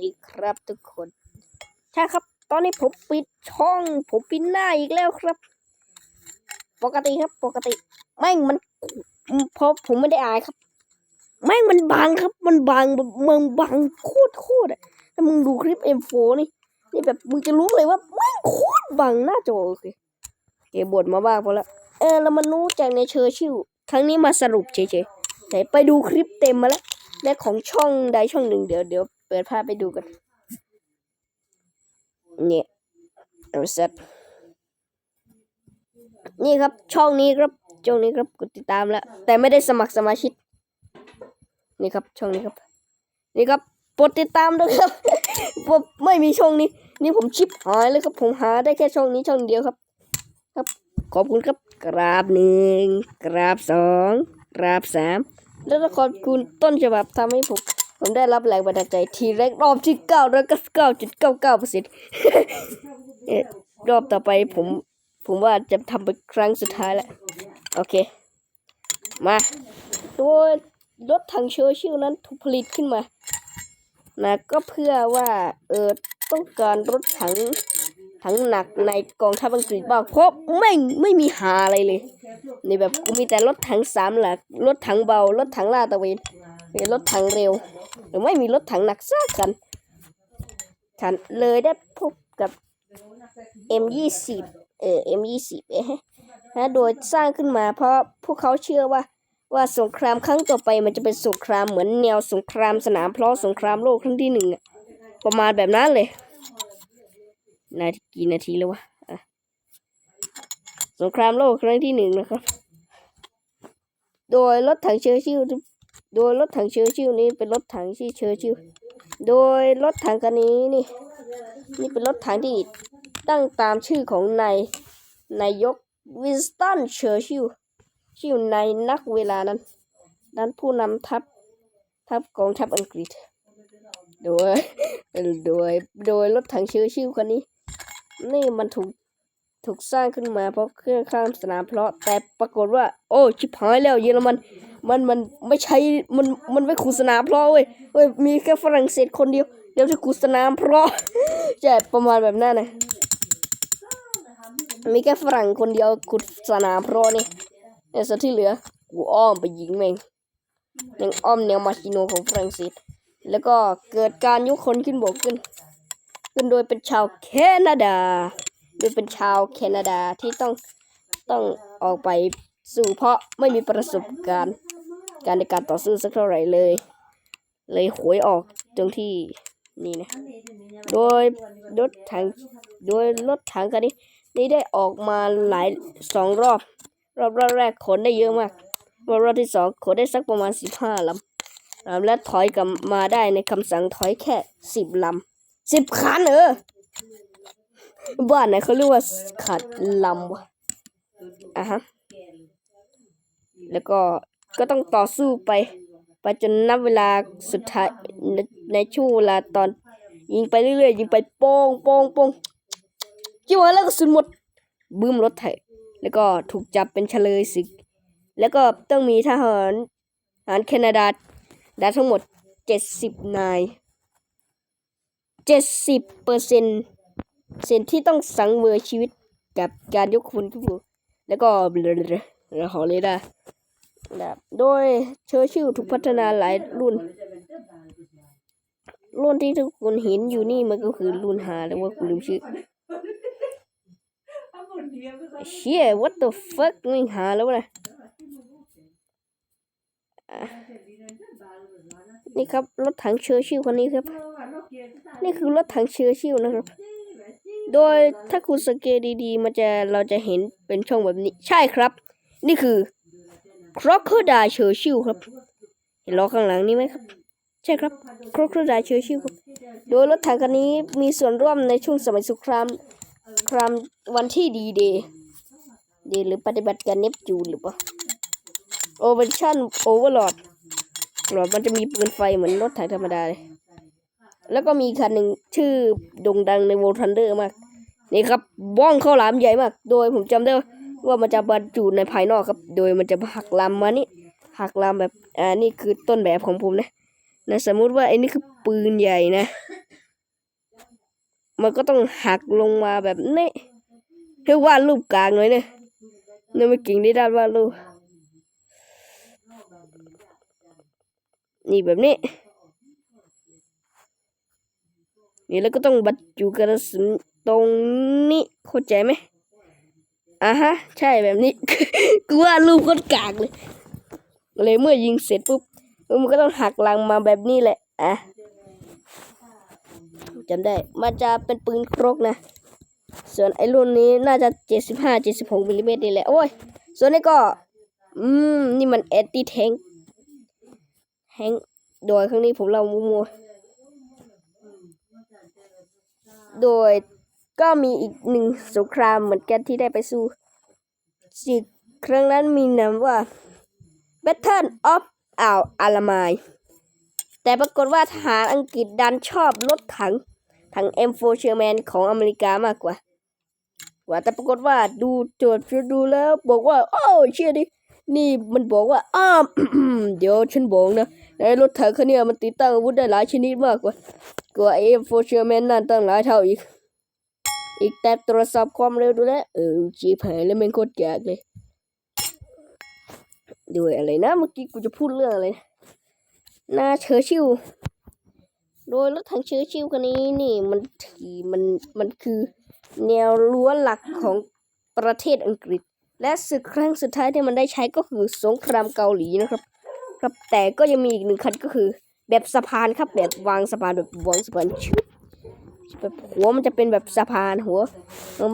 ดีครับทุกคนใช่ครับ ตอนนี้ผมปิดช่อง ผมปิดหน้าอีกแล้วครับ ปกติครับ ปกติแม่งมันเพราะผมไม่ได้อายครับแม่งมันบางครับ มันบางแบบมึงบางโคตรโคตรอะถ้ามึงดูคลิป M4 นี่นี่แบบมึงจะรู้เลยว่าแม่งโคตรบางหน้าจอโอเคเกบบทมาบ้างพอละเออเรามารู้จากในเชอร์ชิลครั้งนี้มาสรุปเฉยๆแต่ไปดูคลิปเต็มมาแล้วและของช่องใดช่องหนึ่งเดี๋ยวเดี๋ยว เปิดภาพไปดูกัน เนี่ยเอาเสร็จนี่ครับ ช่องนี้ครับ ช่องนี้ครับกดติดตามแล้ว แต่ไม่ได้สมัครสมาชิก นี่ครับ ช่องนี้ครับ นี่ครับกดติดตามด้วยครับผมไม่มีช่องนี้ นี่ผมชิปหายเลยครับ ผมหาได้แค่ช่องนี้ช่องเดียวครับ ครับ ขอบคุณครับ กราบหนึ่งกราบสองกราบสามแล้วก็ขอบคุณต้นฉบับทำให้ผม ผมได้รับแรงบันดาลใจทีแรกรอบที่เก้าร้อยเก้าสิบเก้าจุดเก้าเก้าเปอร์เซ็นต์รอบต่อไปผมผมว่าจะทำเป็นครั้งสุดท้ายแล้ว โอเค มาโดยรถถังเชอร์ชิลนั้นถูกผลิตขึ้นมานะก็เพื่อว่าเออต้องการรถถังถังหนักในกองทัพอังกฤษบ้างเพราะไม่ไม่มีหาอะไรเลยในแบบกูมีแต่รถถังสามหลักรถถังเบารถถังลาดตระเวน เป็นรถถังเร็ว หรือไม่มีรถถังหนักสักกันฉันเลยได้พบกับ M20 เออ M20 เอ๊ะนะโดยสร้างขึ้นมาเพราะพวกเขาเชื่อว่าว่าสงครามครั้งต่อไปมันจะเป็นสงครามเหมือนแนวสงครามสนามเพลาะสงครามโลกครั้งที่หนึ่งประมาณแบบนั้นเลย นาทีกี่นาทีแล้ววะอะสงครามโลกครั้งที่หนึ่งนะครับ โดยรถถังเชอร์ชิล โดยรถถังเชอร์ชิลนี้เป็นรถถังที่เชอร์ชิลโดยรถถังคันนี้นี่ นี่เป็นรถถังที่ตั้งตามชื่อของนายนายกวินสตันเชอร์ชิลชื่อในนักเวลานั้นนั้นผู้นำทัพทัพกองทัพอังกฤษ โดย โดย โดยรถถังเชอร์ชิลคันนี้ นี่มันถูก ถูกสร้างขึ้นมาเพราะเครื่องข้ามสนามเพลาะแต่ปรากฏว่า โอ้ ชิบหายแล้วเยอรมัน มันมันไม่ใช่มันมันไม่ขุสนามเพลาะเว้ยเว้ยมีแค่ฝรั่งเศสคนเดียวเดี๋ยวจะขุสนามเพลาะใช่ประมาณแบบนั้นนะมีแค่ฝรั่งคนเดียวขุสนามเพลาะนี่ไอ้ส่วนที่เหลือกูอ้อมไปยิงแม่งยังอ้อมแนวมาชิโนของฝรั่งเศสแล้วก็เกิดการยกคนขึ้นบกขึ้น ขึ้นโดยเป็นชาวแคนาดา โดยเป็นชาวแคนาดาที่ต้องต้องออกไปสู่เพราะไม่มีประสบการณ์ การในการต่อสู้สักเท่าไหร่เลย เลยหวยออกตรงที่นี่นะ โดยรถถังโดยรถถังคันนี้ นี่ได้ออกมาหลายสองรอบ รอบแรกขนได้เยอะมากรอบรอบที่สองขนได้สักประมาณสิบห้าลำลำและถอยกลับมาได้ในคำสั่งถอยแค่สิบลำสิบคันเออบ้านไหนเขาเรียกว่าขัดลำวะอะฮะ แล้วก็ ก็ต้องต่อสู้ไป ไปจนนับเวลาสุดท้ายในในช่วงเวลาตอน ยิงไปเรื่อยๆยิงไปโป้งโป้งโป้งจิ๋วแล้วก็สุดหมดบึ้มรถไถแล้วก็ถูกจับเป็นเฉลยศึก แล้วก็ต้องมีทหารทหารแคนาดาดาทั้งหมดเจ็ดสิบนายเจ็ดสิบเปอร์เซ็นต์เซนที่ต้องสังเวยชีวิตกับการยกคนขึ้นบกแล้วก็เรือหอเรดาร์นะ ครับโดยเชอร์ชิลถูกพัฒนาหลายรุ่น รุ่นที่ทุกคนเห็นอยู่นี่มันก็คือรุ่นหาแล้วว่ากูลืมชื่อเชี่ย what the fuck ไม่หาแล้วนะนี่ครับรถถังเชอร์ชิลคันนี้ครับ นี่คือรถถังเชอร์ชิลนะครับ โดยถ้าคุณสังเกตดีๆ มันจะเราจะเห็นเป็นช่องแบบนี้ ใช่ครับ นี่คือ crocodile churchill ครับ เห็นล้อข้างหลังนี้ไหมครับ ใช่ครับ crocodile churchill ครับ โดยรถถังคันนี้มีส่วนร่วมในช่วงสมัยสงครามครามวันที่ดีเดย์เดย์หรือปฏิบัติการเนปจูนหรือเปล่า Operation Overlord หลอดมันจะมีปืนไฟเหมือนรถถังธรรมดาเลยแล้วก็มีคันหนึ่งชื่อโด่งดังใน World Thunder มาก นี่ครับบ้องข้าวหลามใหญ่มาก โดยผมจำได้ว่า ว่ามันจะบรรจุในภายนอกครับ โดยมันจะหักลำมานี่หักลำแบบอ่านี่คือต้นแบบของผมนะนะสมมุติว่าไอ้นี่คือปืนใหญ่นะ มันก็ต้องหักลงมาแบบนี้ให้วาดรูปกลางหน่อยเนี่ยเนี่ยไม่เก่งได้ด้านวาดรูปนี่แบบนี้ นี่แล้วก็ต้องบรรจุกระสุนตรงนี้เข้าใจไหม อะฮะ ใช่แบบนี้ กูว่ารูปโคตรกากเลย เลยเมื่อยิงเสร็จปุ๊บ มันก็ต้องหักหลังมาแบบนี้แหละ อะจำได้ มันจะเป็นปืนครกนะ ส่วนไอ้รุ่นนี้น่าจะเจ็ดสิบห้าเจ็ดสิบหกมิลลิเมตรนี่แหละ โอ้ย ส่วนนี้ก็ อืม นี่มันแอนตี้แทงแทงโดยครั้งนี้ผมเล่ามัวๆโดย ก็มีอีกหนึ่งสงครามเหมือนกันที่ได้ไปสู้สิครั้งนั้นมีนามว่า Battle of อ่าวอาลามาย แต่ปรากฏว่าทหารอังกฤษดันชอบรถถัง ถัง M4 Sherman ของอเมริกามากกว่า ว่าแต่ปรากฏว่าดูโจทย์ดูแล้วบอกว่า โอ้เชื่อดิ นี่มันบอกว่า อ้ามเดี๋ยวฉันบอกนะในรถถังคันนี้มันติดตั้งอาวุธได้หลายชนิดมากกว่า กว่า M4 Sherman นั่นตั้งหลายเท่าอีก อีกแต่ตรวจสอบความเร็วดูแลวเออจีบหายแล้วมันโคตรยากเลยด้วยอะไรนะเมื่อกี้กูจะพูดเรื่องอะไรหนะนาเชอร์ชิลโดยรถถังเชอร์ชิลคันนี้นี่มันทีมันมันคือแนวรั้วหลักของประเทศอังกฤษ และศึกครั้งสุดท้ายที่มันได้ใช้ก็คือสงครามเกาหลีนะครับ ครับแต่ก็ยังมีอีกหนึ่งคันก็คือ แบบสะพานครับแบบวางสะพานแบบวางสะพานชึบ แบบหัวมันจะเป็นแบบสะพานหัว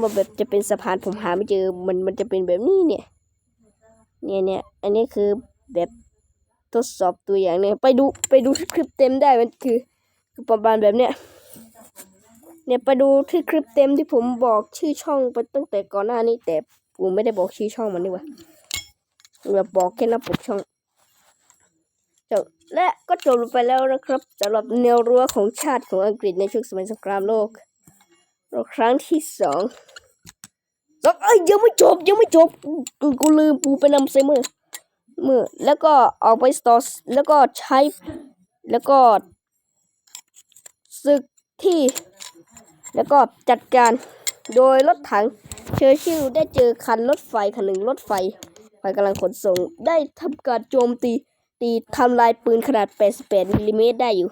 มันแบบจะเป็นสะพานผมหาไม่เจอมันมันจะเป็นแบบนี้เนี่ย เนี่ยเนี่ยอันนี้คือแบบทดสอบตัวอย่างเนี่ยไปดูไปดูคลิปเต็มได้มันคือคือประมาณแบบเนี้ยเนี่ยไปดูที่คลิปเต็มที่ผมบอกชื่อช่องไปตั้งแต่ก่อนหน้านี้แต่ผมไม่ได้บอกชื่อช่องมันนี่ว่าแบบบอกแค่หน้าปกช่อง จบและก็จบลงไปแล้วนะครับสำหรับแนวรั้วของชาติของอังกฤษในช่วงสมัยสงครามโลกครั้งที่สองสองเอ้ยยังไม่จบยังไม่จบกูกูลืมปูไปนำไซเมอร์เมื่อแล้วก็ออกไปสตอร์แล้วก็ใช้แล้วก็ศึกที่ แล้วก็จัดการโดยรถถังเชอร์ชิลได้เจอคันรถไฟคันหนึ่งรถไฟไฟกำลังขนส่งได้ทำการโจมตี ตีทำลายปืนขนาด 88มิลลิเมตรได้อยู่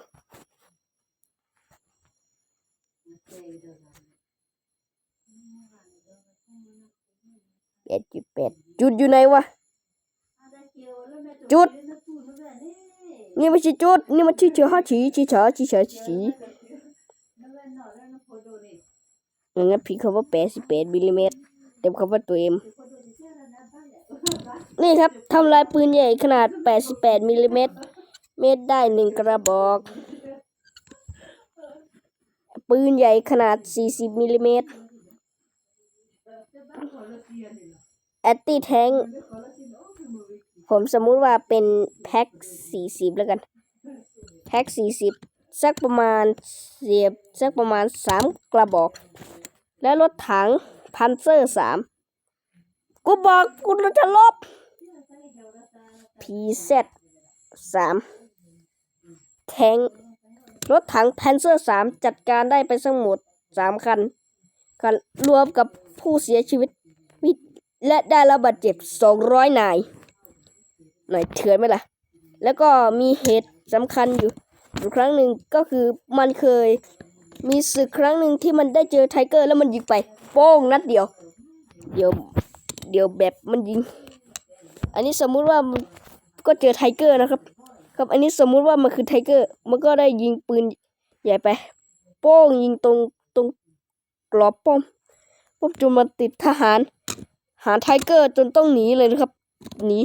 แปดจุดแปดจุดอยู่ไหนวะ จุด นี่ไม่ใช่จุด นี่มันชื่อเฉอห้าฉีชีเฉอชีเฉอฉีอย่างนั้นพี่เขาว่าแปดสิบแปดมิลลิเมตรเต็มคำว่าตัวเอ็ม นี่ครับทำลายปืนใหญ่ขนาดแปดสิบแปดมิลลิเมตร เมตรได้หนึ่งกระบอก ปืนใหญ่ขนาดสี่สิบมิลลิเมตรแอตตี้แทงผมสมมุติว่าเป็นแพ็คสี่สิบแล้วกัน แพ็คสี่สิบสักประมาณเสียบสักประมาณสามกระบอก แล้วรถถังพันเซอร์สาม กูบอกกูจะลบพีเซตสามแทงรถถังแพนเซอร์สามจัดการได้ไปทั้งหมดสามคันกัน รวมกับผู้เสียชีวิตและได้รับบาดเจ็บ200นาย หน่อยเถื่อนไหมล่ะ แล้วก็มีเหตุสำคัญอยู่อยู่ครั้งหนึ่งก็คือมันเคยมีศึกครั้งหนึ่งที่มันได้เจอไทเกอร์แล้วมันยิงไป โป้งนัดเดียว เดี๋ยว เดี๋ยวแบบมันยิง อันนี้สมมุติว่ามันก็เจอไทเกอร์นะครับ ครับอันนี้สมมุติว่ามันคือไทเกอร์ มันก็ได้ยิงปืนใหญ่ไป โป้งยิงตรงตรงกรอบป้อมป้อมจนมันติดทหาร หาไทเกอร์จนต้องหนีเลยนะครับหนี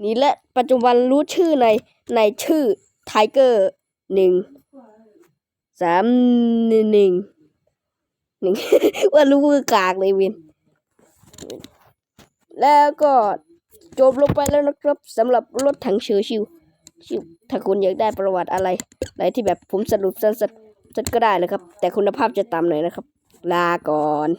หนีและปัจจุบันรู้ชื่อในในชื่อไทเกอร์หนึ่งสามหนึ่งหนึ่งว่ารู้มือกากเลยเวิน แล้วก็จบลงไปแล้วนะครับสำหรับรถถังเชอร์ชิวชิวถ้าคุณอยากได้ประวัติอะไรอะไรที่แบบผมสรุปสั้นๆก็ได้เลยครับ แต่คุณภาพจะต่ำหน่อยนะครับ ลาก่อน